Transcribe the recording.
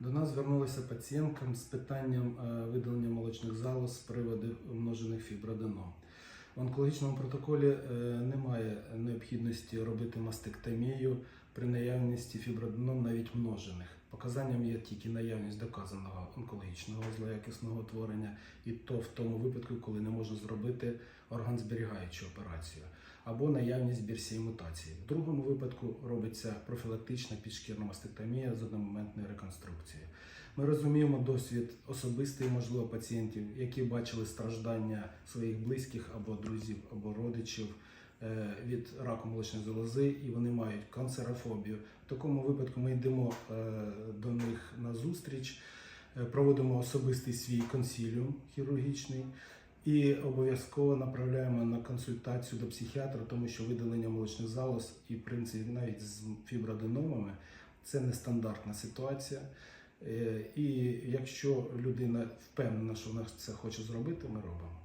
До нас звернулася пацієнтка з питанням е, видалення молочних залоз з приводу множених фіброденом. В онкологічному протоколі е, немає необхідності робити мастектомію при наявності фіброденом навіть множених. Показанням є тільки наявність доказаного онкологічного злоякісного утворення, і то в тому випадку, коли не можна зробити органзберігаючу операцію, або наявність бірсії мутації. В другому випадку робиться профілактична підшкірна мастектомія з одномоментною реконструкцією. Ми розуміємо досвід особистий, можливо, пацієнтів, які бачили страждання своїх близьких або друзів, або родичів від раку молочної залози, і вони мають канцерофобію. В такому випадку ми йдемо е, до них на зустріч, е, проводимо особистий свій консіліум хірургічний. І обов'язково направляємо на консультацію до психіатра, тому що видалення молочних залоз і в принципі навіть з фіброденомами це нестандартна ситуація. Е, І якщо людина впевнена, що вона це хоче зробити, ми робимо.